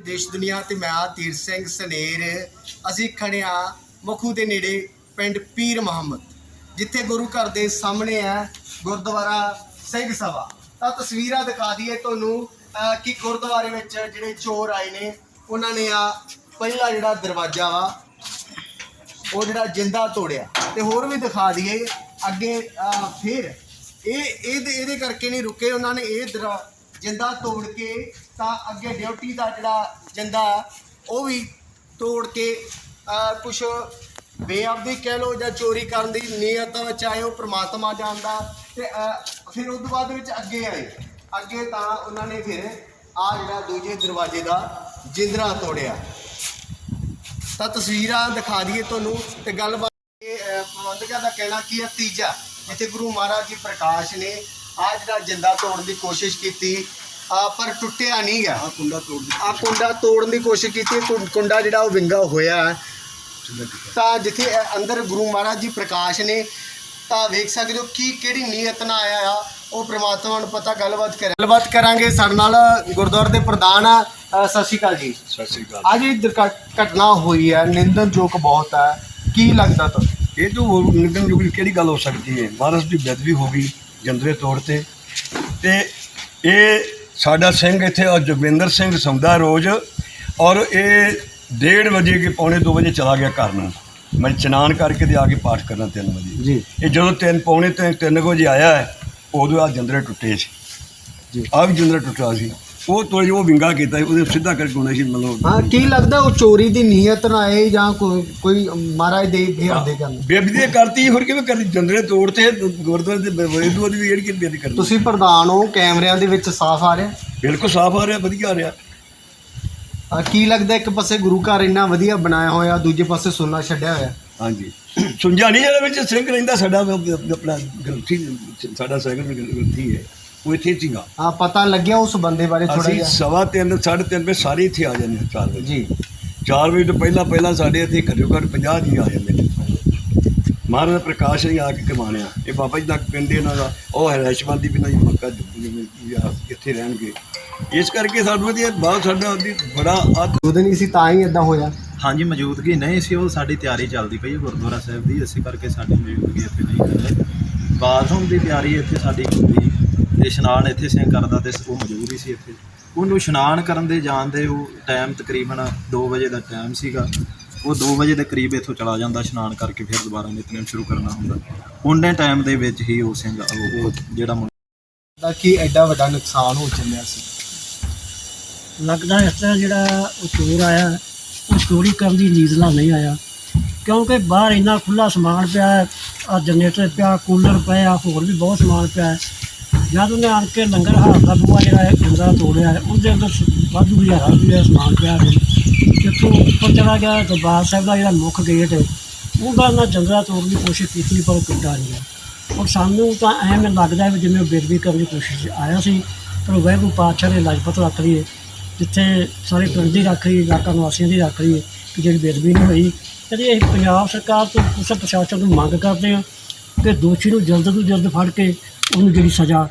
ਦੇਸ਼ ਦੁਨੀਆ ਤੇ ਮੈਂ ਆ ਤੀਰ ਸਿੰਘ ਸਨੇਰ। ਅਸੀਂ ਖੜਿਆ ਮਖੂ ਦੇ ਨੇੜੇ ਪਿੰਡ ਪੀਰ ਮੁਹੰਮਦ ਜਿੱਥੇ ਗੁਰੂ ਘਰ ਦੇ ਸਾਹਮਣੇ ਹੈ ਗੁਰਦੁਆਰਾ ਸਿੰਘ ਸਭਾ। ਤਾਂ ਤਸਵੀਰਾਂ ਦਿਖਾ ਦਈਏ ਤੁਹਾਨੂੰ ਅਹ, ਕਿ ਗੁਰਦੁਆਰੇ ਵਿੱਚ ਜਿਹੜੇ ਚੋਰ ਆਏ ਨੇ ਉਹਨਾਂ ਨੇ ਆ ਪਹਿਲਾ ਜਿਹੜਾ ਦਰਵਾਜ਼ਾ ਵਾ ਉਹ ਜਿਹੜਾ ਜਿੰਦਾ ਤੋੜਿਆ। ਤੇ ਹੋਰ ਵੀ ਦਿਖਾ ਦਈਏ ਅੱਗੇ ਅਹ, ਫਿਰ। ਇਹ ਇਹਦੇ ਇਹਦੇ ਕਰਕੇ ਨਹੀਂ ਰੁਕੇ ਉਹਨਾਂ ਨੇ ਇਹ ਦਰਾ- ਜਿੰਦਾ ਤੋੜ ਕੇ ਤਾਂ ਅੱਗੇ ਡਿਊਟੀ ਦਾ ਜਿਹੜਾ ਜਿੰਦਾ ਉਹ ਵੀ ਤੋੜ ਕੇ ਕੁਝ ਬੇਅਬਦੀ ਕਹਿ ਲੋ ਜਾਂ ਚੋਰੀ ਕਰਨ ਦੀ ਨੀਅਤ ਚਾਹੇ ਉਹ ਪ੍ਰਮਾਤਮਾ ਜਾਣਦਾ ਤੇ ਅਹ, ਫਿਰ ਉਸ ਤੋਂ ਬਾਅਦ ਵਿੱਚ ਅੱਗੇ ਆਏ। ਅੱਗੇ ਤਾਂ ਉਹਨਾਂ ਨੇ ਫਿਰ ਆ ਜਿਹੜਾ ਦੂਜੇ ਦਰਵਾਜ਼ੇ ਦਾ ਜਿੰਦਰਾ ਤੋੜਿਆ। ਤਾਂ ਤਸਵੀਰਾਂ ਦਿਖਾ ਦਈਏ ਤੁਹਾਨੂੰ ਤੇ ਗੱਲਬਾਤ ਪ੍ਰਬੰਧਕਾਂ ਦਾ ਕਹਿਣਾ ਕੀ ਹੈ ਤੀਜਾ ਜਿੱਥੇ ਗੁਰੂ ਮਹਾਰਾਜ ਜੀ ਪ੍ਰਕਾਸ਼ ਨੇ ਆ ਜਿਹੜਾ ਜਿੰਦਾ ਤੋੜਨ ਦੀ ਕੋਸ਼ਿਸ਼ ਕੀਤੀ ਆ ਪਰ ਟੁੱਟਿਆ ਨਹੀਂ ਗਿਆ। ਆ ਕੁੰਡਾ ਤੋੜ ਆ ਕੁੰਡਾ ਤੋੜਨ ਦੀ ਕੋਸ਼ਿਸ਼ ਕੀਤੀ ਕੁੰ- ਕੁੰਡਾ ਜਿਹੜਾ ਉਹ ਵਿੰਗਾ ਹੋਇਆ। ਹੈ। ਤਾਂ ਜਿੱਥੇ ਇਹ ਅੰਦਰ ਗੁਰੂ ਮਹਾਰਾਜ ਜੀ ਪ੍ਰਕਾਸ਼ ਨੇ ਤਾਂ ਵੇਖ ਸਕਦੇ ਹੋ ਕੀ ਕਿਹੜੀ ਨੀਅਤ ਨਾਲ ਆਇਆ ਆ। ਉਹ ਪ੍ਰਮਾਤਮਾ ਨੂੰ ਪਤਾ ਗੱਲਬਾਤ ਕਰਾਂ ਗੱਲਬਾਤ ਕਰਾਂਗੇ। ਸਾਡੇ ਨਾਲ ਗੁਰਦੁਆਰੇ ਦੇ ਪ੍ਰਧਾਨ ਆ ਅ, ਸਤਿ ਸ਼੍ਰੀ ਅਕਾਲ ਜੀ। ਸਤਿ ਸ੍ਰੀ ਅਕਾਲ। ਅੱਜ ਇਹ ਘਟਨਾ ਹੋਈ ਹੈ ਨਿੰਦਨਯੋਗ ਬਹੁਤ ਹੈ ਕੀ ਲੱਗਦਾ ਤੁਹਾਨੂੰ? ਇਹ ਤੋਂ ਨਿਗਮ ਦੀ ਕਿਹੜੀ ਗੱਲ ਹੋ ਸਕਦੀ ਹੈ? ਮਹਾਰਾਜ ਦੀ ਬੇਦਬੀ ਹੋ ਗਈ। ਜੰਦਰੇ ਤੋੜ ਤੇ। ਤੇ ਇਹ ਸਾਡਾ ਸਿੰਘ ਇੱਥੇ ਔਰ ਜਗਵਿੰਦਰ ਸਿੰਘ ਸੌਂਦਾ ਰੋਜ਼ ਔਰ ਇਹ ਡੇਢ ਵਜੇ ਕੇ ਪੌਣੇ 2 ਵਜੇ ਚਲਾ ਗਿਆ ਘਰ ਨੂੰ। ਮੈਂ ਇਸ਼ਨਾਨ ਕਰਕੇ ਤੇ ਆ ਕੇ ਪਾਠ ਕਰਨਾ 3 ਵਜੇ। ਜੀ। ਇਹ ਜਦੋਂ 3 ਪੌਣੇ 3 3 ਵਜੇ ਆਇਆ ਹੈ ਉਦੋਂ ਆ ਜੰਦਰੇ ਟੁੱਟੇ ਸੀ। ਜੀ। ਆ ਵੀ ਜੰਦਰਾ ਟੁੱਟਾ ਸੀ। ਉਹ ਤੋੜ ਉਹ ਵਿੰਗਾ ਕੀਤਾ ਸੀ, ਉਹਦੇ ਸਿੱਧਾ ਕਰਕੇ ਹੋਣਾ ਸੀ ਮਤਲਬ। ਹਾਂ ਕੀ ਲੱਗਦਾ ਉਹ ਚੋਰੀ ਦੀ ਨੀਅਤ ਨਾਲ ਆਏ ਜਾਂ ਕੋਈ ਕੋਈ ਮਹਾਰਾਜ ਦੇ ਘਿਰਦੇ ਕਰਨ ਇਹ ਕਰਤੀ ਹੋਰ ਕਿਵੇਂ ਕਰਦੀ? ਜੰਦਰੇ ਤੋੜਤੇ ਗੁਰਦੁਆਰੇ ਦੇ ਵੇਦੂ ਦੀ ਜਿਹੜੀ ਕਿ ਬੇਦੀ ਕਰਦੀ। ਤੁਸੀਂ ਪ੍ਰਧਾਨ ਹੋ ਕੈਮਰਿਆਂ ਦੇ ਵਿੱਚ ਸਾਫ਼ ਆ ਰਿਹਾ? ਬਿਲਕੁਲ ਸਾਫ਼ ਆ ਰਿਹਾ ਵਧੀਆ ਆ ਰਿਹਾ। ਆ ਕੀ ਲੱਗਦਾ ਇੱਕ ਪਾਸੇ ਗੁਰੂ ਘਰ ਇੰਨਾ ਵਧੀਆ ਬਣਾਇਆ ਹੋਇਆ ਦੂਜੇ ਪਾਸੇ ਸੁੰਨਾ ਛੱਡਿਆ ਹੋਇਆ? ਹਾਂਜੀ। ਸੁੰਝਾ ਨਹੀਂ ਇਹਦੇ ਵਿੱਚ ਸਿੰਘ ਰਹਿੰਦਾ ਸਾਡਾ ਆਪਣਾ ਗ੍ਰੰਥੀ ਸਾਡਾ ਸੈਕੰਡ ਗ੍ਰੰਥੀ ਹੈ। ਉਹ ਇੱਥੇ ਸੀਗਾ ਆ ਪਤਾ ਲੱਗਿਆ ਉਸ ਬੰਦੇ ਬਾਰੇ ਥੋੜਾ ਅਸੀਂ ਜਿਹਾ। ਸਵਾ ਤਿੰਨ ਸਾਢੇ ਤਿੰਨ ਵਜੇ ਸਾਰੇ ਇੱਥੇ ਆ ਜਾਂਦੇ ਹਾਂ 4 ਵਜੇ। ਜੀ। 4 ਵਜੇ ਤੋਂ ਪਹਿਲਾਂ ਪਹਿਲਾਂ ਸਾਡੇ ਇੱਥੇ ਘੱਟੋ ਘੱਟ 50 ਜੀ ਆ ਜਾਂਦੇ ਨੇ। ਮਹਾਰਾਜ ਦਾ ਪ੍ਰਕਾਸ਼ ਨਹੀਂ ਆ ਕੇ ਕਮਾਣਿਆ ਇਹ ਬਾਬਾ ਜੀ ਦਾ ਪਿੰਡ ਇਹਨਾਂ ਦਾ ਉਹ ਹਰੈਸ਼ਮੰਦੀ ਵੀ ਨਹੀਂ ਮੱਕਾ ਜਾਂ ਇੱਥੇ ਰਹਿਣਗੇ। ਇਸ ਕਰਕੇ ਸਾਨੂੰ ਇਹਦੀ ਬਹੁਤ ਸਾਡਾ ਉਹਦੀ ਬੜਾ ਅੱਧ ਉਹਦੇ ਨਹੀਂ ਸੀ ਤਾਂ ਹੀ ਇਦਾਂ ਹੋਇਆ। ਹਾਂਜੀ ਮੌਜੂਦਗੀ ਨਹੀਂ ਸੀ ਉਹ ਸਾਡੀ ਤਿਆਰੀ ਚੱਲਦੀ ਪਈ ਹੈ ਗੁਰਦੁਆਰਾ ਸਾਹਿਬ ਦੀ। ਇਸੇ ਕਰਕੇ ਸਾਡੀ ਮੌਜੂਦਗੀ ਇੱਥੇ ਨਹੀਂ ਰਹੇ। ਬਾਥਰੂਮ ਦੀ ਤਿਆਰੀ ਇੱਥੇ ਸਾਡੀ ਹੁੰਦੀ ਤੇ ਇਸ਼ਨਾਨ ਇੱਥੇ ਸਿੰਘ ਕਰਦਾ ਤੇ ਉਹ ਮੌਜੂਦ ਹੀ ਸੀ ਇੱਥੇ। ਉਹਨੂੰ ਇਸ਼ਨਾਨ ਕਰਨ ਦੇ ਜਾਣ ਦੇ ਉਹ ਟਾਈਮ ਤਕਰੀਬਨ 2 ਵਜੇ ਦਾ ਟਾਈਮ ਸੀਗਾ। ਉਹ 2 ਵਜੇ ਦੇ ਕਰੀਬ ਇੱਥੋਂ ਚਲਾ ਜਾਂਦਾ ਇਸ਼ਨਾਨ ਕਰਕੇ ਫਿਰ ਦੁਬਾਰਾ ਨਿਤਨੇਮ ਸ਼ੁਰੂ ਕਰਨਾ ਹੁੰਦਾ। ਉਹਨੇ ਟਾਈਮ ਦੇ ਵਿੱਚ ਹੀ ਉਹ ਸਿੰਘ ਉਹ ਜਿਹੜਾ ਮੁੰਡਾ ਦਾ ਕੀ ਐਡਾ ਵੱਡਾ ਨੁਕਸਾਨ ਹੋ ਚੱਲਿਆ ਸੀ? ਲੱਗਦਾ ਇਸ ਤਰ੍ਹਾਂ ਜਿਹੜਾ ਉਹ ਚੋਰ ਆਇਆ ਉਹ ਚੋਰੀ ਕਰਨ ਦੀ ਨੀਂਦ ਨਾਲ ਨਹੀਂ ਆਇਆ। ਕਿਉਂਕਿ ਬਾਹਰ ਇੰਨਾ ਖੁੱਲਾ ਸਮਾਨ ਪਿਆ ਆ ਜਨਰੇਟਰ ਪਿਆ ਕੂਲਰ ਪਿਆ ਹੋਰ ਵੀ ਬਹੁਤ ਸਮਾਨ ਪਿਆ। ਹੈ। ਜਦ ਉਹਨੇ ਆਣ ਕੇ ਲੰਗਰ ਹਾਲ ਦਾ ਬੂਆ ਜਿਹੜਾ ਹੈ ਜਿੰਦਾ ਤੋੜਿਆ ਹੈ, ਉਹਦੇ ਅੰਦਰ ਸ- ਵਾਧੂ ਹਜ਼ਾਰਾਂ ਰੁਪਏ ਦਾ ਸਮਾਨ ਪਿਆ ਹੈ ਜਿੱਥੋਂ ਉੱਪਰ ਚਲਾ ਗਿਆ ਦਰਬਾਰ ਸਾਹਿਬ ਦਾ ਜਿਹੜਾ ਮੁੱਖ ਗੇਟ ਹੈ ਉਹਦਾ ਨਾਲ ਜੰਗਲਾ ਤੋੜਨ ਦੀ ਕੋਸ਼ਿਸ਼ ਕੀਤੀ ਪਰ ਉਹ ਟੁੱਟਾ ਨਹੀਂ ਹੈ ਔਰ ਸਾਨੂੰ ਤਾਂ ਐਵੇਂ ਲੱਗਦਾ ਵੀ ਜਿਵੇਂ ਉਹ ਬੇਦਬੀ ਕਰਨ ਦੀ ਕੋਸ਼ਿਸ਼ 'ਚ ਆਇਆ ਸੀ ਪਰ ਵਾਹਿਗੁਰੂ ਪਾਤਸ਼ਾਹ ਨੇ ਲਾਜਪਤ ਰੱਖ ਲਈ ਜਿੱਥੇ ਸਾਰੇ ਪਿੰਡ ਦੀ ਰੱਖ ਲਈ ਇਲਾਕਾ ਨਿਵਾਸੀਆਂ ਦੀ ਰੱਖ ਲਈ ਕਿ ਜਿਹੜੀ ਬੇਦਬੀ ਨਹੀਂ ਹੋਈ। ਕਦੇ ਇਹ ਪੰਜਾਬ ਸਰਕਾਰ ਤੋਂ ਪੁਲਿਸ ਪ੍ਰਸ਼ਾਸਨ ਨੂੰ ਮੰਗ ਕਰਦੇ ਹਾਂ ਕਿ ਦੋਸ਼ੀ ਨੂੰ ਜਲਦ ਤੋਂ ਜਲਦ ਫੜ ਕੇ ਉਹਨੂੰ ਜਿਹੜੀ ਸਜ਼ਾ